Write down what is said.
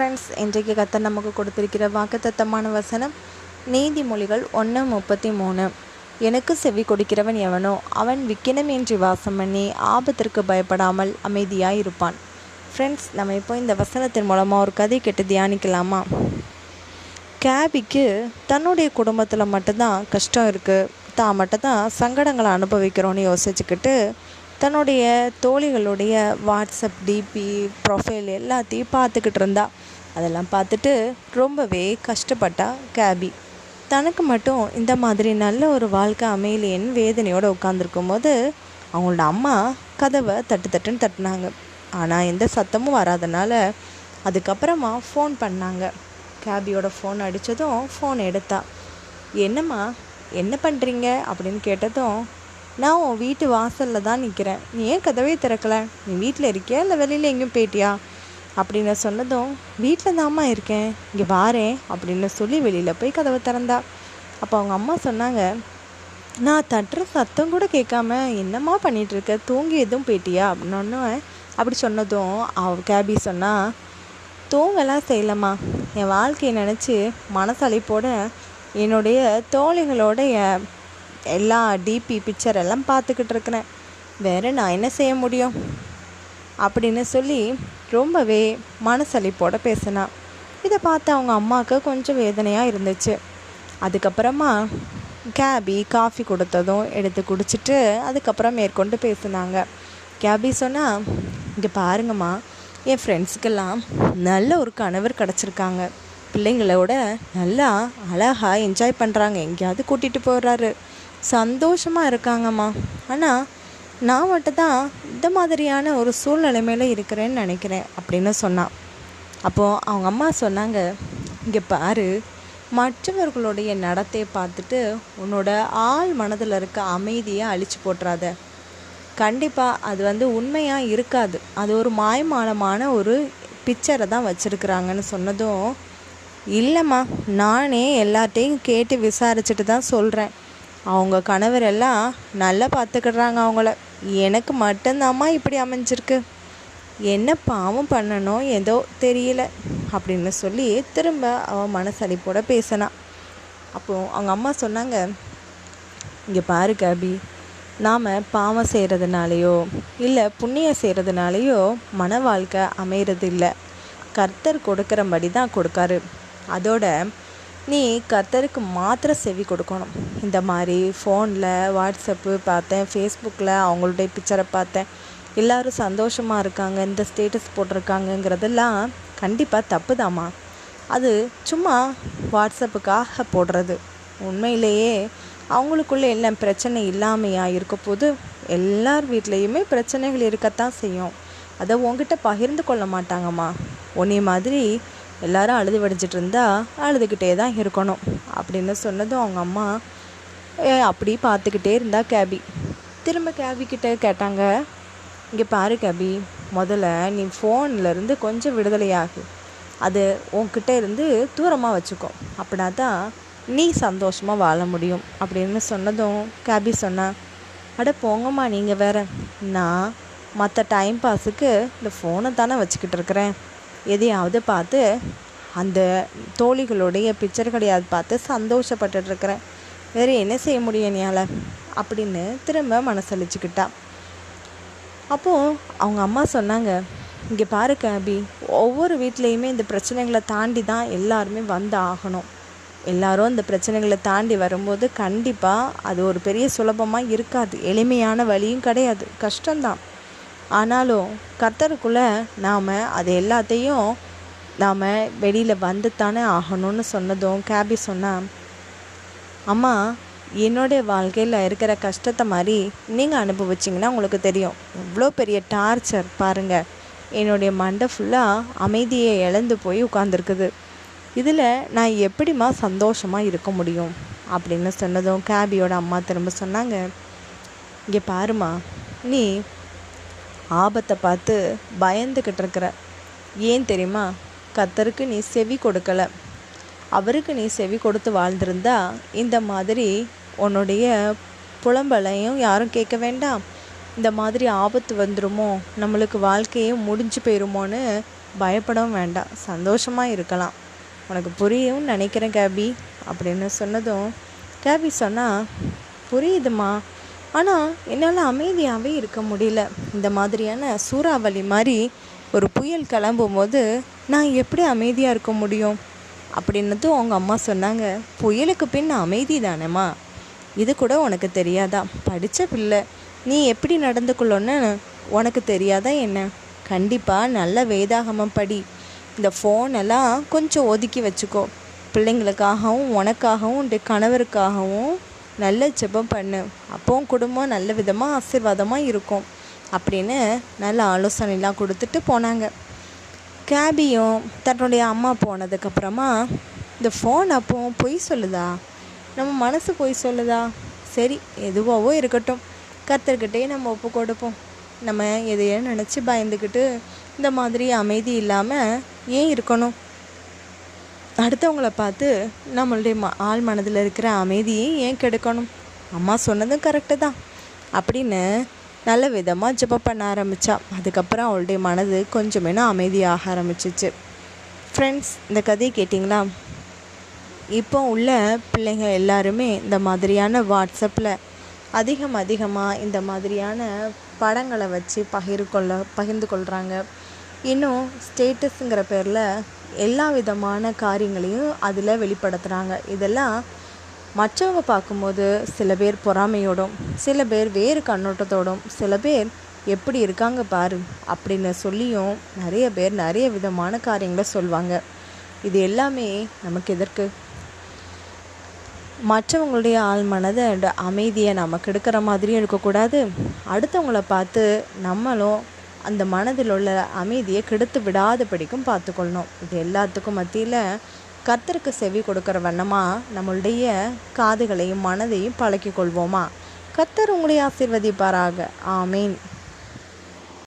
Friends இன்றைக்கு கத்தர் நமக்கு கொடுத்திருக்கிற வாக்குத்தத்தமான வசனம் நீதிமொழிகள் ஒன்று முப்பத்தி மூணு எனக்கு செவி கொடுக்கிறவன் எவனோ அவன் விக்கினமின்றி வாசம் பண்ணி ஆபத்திற்கு பயப்படாமல் அமைதியாக இருப்பான் ஃப்ரெண்ட்ஸ் நம்ம இப்போ இந்த வசனத்தின் மூலமாக ஒரு கதை கேட்டு தியானிக்கலாமா? கேபிக்கு தன்னுடைய குடும்பத்தில் மட்டும்தான் கஷ்டம் இருக்குது தான் மட்டும்தான் சங்கடங்களை அனுபவிக்கிறோன்னு யோசிச்சுக்கிட்டு தன்னுடைய தோழிகளுடைய வாட்ஸ்அப் டிபி ப்ரொஃபைல் எல்லாத்தையும் பார்த்துக்கிட்டு இருந்தா அதெல்லாம் பார்த்துட்டு ரொம்பவே கஷ்டப்பட்டா கேபி தனக்கு மட்டும் இந்த மாதிரி நல்ல ஒரு வாழ்க்கை அமையலேன்னு வேதனையோடு உட்காந்துருக்கும் போது அவங்களோட அம்மா கதவை தட்டு தட்டுன்னு தட்டினாங்க. ஆனால் எந்த சத்தமும் வராதனால அதுக்கப்புறமா ஃபோன் பண்ணாங்க. கேபியோட ஃபோன் அடித்ததும் ஃபோன் எடுத்தா. என்னம்மா என்ன பண்ணுறீங்க அப்படின்னு கேட்டதும் நான் உன் வீட்டு வாசலில் தான் நிற்கிறேன் நீ ஏன் கதவே திறக்கலை? நீ வீட்டில் இருக்கியா? இல்லை வெளியில் எங்கேயும் போயிட்டியா? அப்படின்னு சொன்னதும் வீட்டில் தாம்மா இருக்கேன். இங்கே வாரேன் அப்படின்னு சொல்லி வெளியில் போய் கதவை திறந்தா. அப்போ அவங்க அம்மா சொன்னாங்க நான் தட்டுற சத்தம் கூட கேட்காம என்னம்மா பண்ணிகிட்ருக்க இருக்க தூங்கி எதுவும் போயிட்டியா? அப்படின்னு அப்படி சொன்னதும் அவ கேபி சொன்னால் தூங்கலாம் செய்யலம்மா. என் வாழ்க்கையை நினச்சி மனசளிப்போட என்னுடைய தோழிகளோடைய எல்லா டிபி பிக்சர் எல்லாம் பார்த்துக்கிட்டு இருக்கிறேன். வேறு நான் என்ன செய்ய முடியும்? அப்படின்னு சொல்லி ரொம்பவே மனசளிப்போட பேசினா. இதை பார்த்து அவங்க அம்மாவுக்கு கொஞ்சம் வேதனையாக இருந்துச்சு. அதுக்கப்புறமா கேபி காஃபி கொடுத்ததும் எடுத்து குடிச்சிட்டு அதுக்கப்புறம் மேற்கொண்டு பேசினாங்க. கேபி சொன்னால் இங்கே பாருங்கம்மா என் ஃப்ரெண்ட்ஸுக்கெல்லாம் நல்ல ஒரு கணவர் கிடச்சிருக்காங்க. பிள்ளைங்களோட நல்லா அழகாக என்ஜாய் பண்ணுறாங்க எங்கேயாவது கூட்டிகிட்டு போகிறாரு சந்தோஷமாக இருக்காங்கம்மா. ஆனால் நான் மட்டும் தான் இந்த மாதிரியான ஒரு சூழ்நிலைமையில இருக்கிறேன்னு நினைக்கிறேன் அப்படின்னு சொன்னான் அப்போது அவங்க அம்மா சொன்னாங்க இங்கே பாரு மற்றவர்களுடைய நடத்தையை பார்த்துட்டு உன்னோட ஆள் மனதில் இருக்க அமைதியை அழிச்சு போட்டுறாத. கண்டிப்பாக அது வந்து உண்மையாக இருக்காது. அது ஒரு மாயமானமான ஒரு பிக்சரை தான் வச்சுருக்குறாங்கன்னு சொன்னதும் இல்லைம்மா நானே எல்லார்ட்டையும் கேட்டு விசாரிச்சுட்டு தான் சொல்கிறேன் அவங்க கணவர் எல்லாம் நல்லா பார்த்துக்கிடுறாங்க அவங்கள. எனக்கு மட்டும்தாம்மா இப்படி அமைஞ்சிருக்கு. என்ன பாவம் பண்ணணும் ஏதோ தெரியல அப்படின்னு சொல்லி திரும்ப அவன் மனசளிப்போட பேசினான் அப்போது அவங்க அம்மா சொன்னாங்க இங்கே பாரு கபி நாம் பாவம் செய்கிறதுனாலையோ இல்லை புண்ணியம் செய்கிறதுனாலையோ மன வாழ்க்கை அமைகிறது இல்லை கர்த்தர் கொடுக்குறபடி தான் கொடுக்காரு. அதோட நீ கர்த்தருக்கு மாத்திர செவி கொடுக்கணும். இந்த மாதிரி ஃபோனில் வாட்ஸ்அப்பு பார்த்தேன் ஃபேஸ்புக்கில் அவங்களுடைய பிக்சரை பார்த்தேன். எல்லாரும் சந்தோஷமாக இருக்காங்க இந்த ஸ்டேட்டஸ் போட்டிருக்காங்கங்கிறதெல்லாம் கண்டிப்பாக தப்புதாம்மா. அது சும்மா வாட்ஸ்அப்புக்காக போடுறது. உண்மையிலேயே அவங்களுக்குள்ளே என்ன பிரச்சனை இல்லாமையாக இருக்க போது எல்லார் வீட்லேயுமே பிரச்சனைகள் இருக்கத்தான் செய்யும். அதை உங்ககிட்ட பகிர்ந்து கொள்ள மாட்டாங்கம்மா. உன்னை மாதிரி எல்லாரும் அழுது வடிஞ்சிட்டு இருந்தா அழுதுகிட்டே தான் இருக்கணும் அப்படின்னு சொன்னதும் அவங்க அம்மா "ஏ, அப்படி பார்த்துக்கிட்டே இருந்தா கேபி. திரும்ப கேபி கேட்டாங்க இங்கே பாரு கேபி முதல்ல நீ ஃபோன்ல இருந்து கொஞ்சம் விடுதலையாகு அது உன்கிட்ட இருந்து தூரமாக வச்சுக்கோ. அப்படின்னா தான் நீ சந்தோஷமாக வாழ முடியும். அப்படின்னு சொன்னதும் கேபி சொன்னேன் அட போங்கம்மா நீங்கள் வேற. நான் மற்ற டைம் பாஸுக்கு இந்த ஃபோனை தானே வச்சுக்கிட்டு இருக்கிறேன். எதையாவது பார்த்து அந்த தோழிகளுடைய பிக்சர் கிடையாது பார்த்து சந்தோஷப்பட்டுட்டு இருக்கிறேன் வேறு என்ன செய்ய முடியும் என்னால்? அப்படின்னு திரும்ப மனசளிச்சுக்கிட்டா அப்போது அவங்க அம்மா சொன்னாங்க இங்கே பாரு அபி ஒவ்வொரு வீட்லேயுமே இந்த பிரச்சனைகளை தாண்டி தான் எல்லாருமே வந்து ஆகணும். எல்லாரும் இந்த பிரச்சனைகளை தாண்டி வரும்போது கண்டிப்பாக அது ஒரு பெரிய சுலபமாக இருக்காது. எளிமையான வழியும் கிடையாது. கஷ்டம்தான். ஆனாலும் கர்த்தருக்குள்ளே நாம் அது எல்லாத்தையும் நாம் வெளியில் வந்துத்தானே ஆகணும்னு சொன்னதும் கேபி சொன்னான் அம்மா என்னுடைய வாழ்க்கையில் இருக்கிற கஷ்டத்தை மாதிரி நீங்கள் அனுபவிச்சிங்கன்னா உங்களுக்கு தெரியும். இவ்வளோ பெரிய டார்ச்சர் பாருங்கள் என்னுடைய மண்டை ஃபுல்லாக அமைதியை இழந்து போய் உட்காந்துருக்குது இதில் நான் எப்படிம்மா சந்தோஷமாக இருக்க முடியும்? அப்படின்னு சொன்னதும் கேபியோட அம்மா திரும்ப சொன்னாங்க இங்கே பாருமா நீ ஆபத்தை பார்த்து பயந்துக்கிட்டு இருக்கிற. ஏன் தெரியுமா? கத்தருக்கு நீ செவி கொடுக்கல. அவருக்கு நீ செவி கொடுத்து வாழ்ந்திருந்தா இந்த மாதிரி உன்னுடைய புலம்பலையும் யாரும் கேட்க வேண்டாம். இந்த மாதிரி ஆபத்து வந்துடுமோ நம்மளுக்கு வாழ்க்கையே முடிஞ்சு போயிருமோன்னு பயப்படவும் வேண்டாம். சந்தோஷமாக இருக்கலாம். உனக்கு புரியும் நினைக்கிறேன் கேபி. அப்படின்னு சொன்னதும் கேபி சொன்னால் புரியுதுமா ஆனால் என்னால் அமைதியாகவே இருக்க முடியல. இந்த மாதிரியான சூறாவளி மாதிரி ஒரு புயல் கிளம்பும் போது நான் எப்படி அமைதியாக இருக்க முடியும்? அப்படின்னதும் அவங்க அம்மா சொன்னாங்க புயலுக்கு பின் அமைதி தானேம்மா. இது கூட உனக்கு தெரியாதா? படித்த பிள்ளை. நீ எப்படி நடந்து கொள்ளணும்னு உனக்கு தெரியாதா என்ன? கண்டிப்பாக நல்ல வேதாகமம் படி. இந்த ஃபோனெல்லாம் கொஞ்சம் ஒதுக்கி வச்சுக்கோ. பிள்ளைங்களுக்காகவும் உனக்காகவும் உன்னுடைய கணவருக்காகவும் நல்ல ஜெபம் பண்ணு. அப்போவும் குடும்பம் நல்ல விதமாக ஆசீர்வாதமாக இருக்கும். அப்படின்னு நல்ல ஆலோசனைலாம் கொடுத்துட்டு போனாங்க. கேபியும் தன்னுடைய அம்மா போனதுக்கப்புறமா இந்த ஃபோன் அப்போ பொய் சொல்லுதா? நம்ம மனசு பொய் சொல்லுதா? சரி எதுவாகவோ இருக்கட்டும். கத்தர்கிட்டே நம்ம ஒப்பு கொடுப்போம். நம்ம எதையோ நினச்சி பயந்துக்கிட்டு இந்த மாதிரி அமைதி இல்லாமல் ஏன் இருக்கணும்? அடுத்தவங்களை பார்த்து நம்மளுடைய ம ஆள் மனதில் இருக்கிற அமைதியை ஏன் கெடுக்கணும்? அம்மா சொன்னதும் கரெக்டு தான். அப்படின்னு நல்ல விதமாக ஜெபம் பண்ண ஆரம்பித்தா அதுக்கப்புறம் அவளுடைய மனது கொஞ்சமேனா அமைதியாக ஆரம்பிச்சிச்சு. ஃப்ரெண்ட்ஸ் இந்த கதையை கேட்டிங்களா? இப்போ உள்ள பிள்ளைங்க எல்லாருமே இந்த மாதிரியான வாட்ஸ்அப்பில் அதிகம் அதிகமாக இந்த மாதிரியான படங்களை வச்சு பகிர் கொள்ள பகிர்ந்து கொள்கிறாங்க இன்னும் ஸ்டேட்டஸுங்கிற பேரில் எல்லா விதமான காரியங்களையும் அதில் வெளிப்படுத்துகிறாங்க இதெல்லாம் மற்றவங்க பார்க்கும்போது சில பேர் பொறாமையோடும் சில பேர் வேறு கண்ணோட்டத்தோடும் சில பேர் எப்படி இருக்காங்க பாரு அப்படின்னு சொல்லியும் நிறைய பேர் நிறைய விதமான காரியங்களை சொல்லுவாங்க இது எல்லாமே நமக்கு எதற்கு? மற்றவங்களுடைய ஆள் மனதை அமைதியை நம்ம கெடுக்கிற மாதிரியும் இருக்கக்கூடாது. அடுத்தவங்கள பார்த்து நம்மளும் அந்த மனதில் உள்ள அமைதியை கெடுத்து விடாதபடிக்கும் பார்த்துக்கொள்ளணும். இது எல்லாத்துக்கும் மத்தியில் கத்தருக்கு செவி கொடுக்குற வண்ணமாக நம்மளுடைய காதுகளையும் மனதையும் பழக்கிக் கொள்வோமா கத்தர் உங்களை ஆசீர்வதிப்பாராக. ஆமீன்.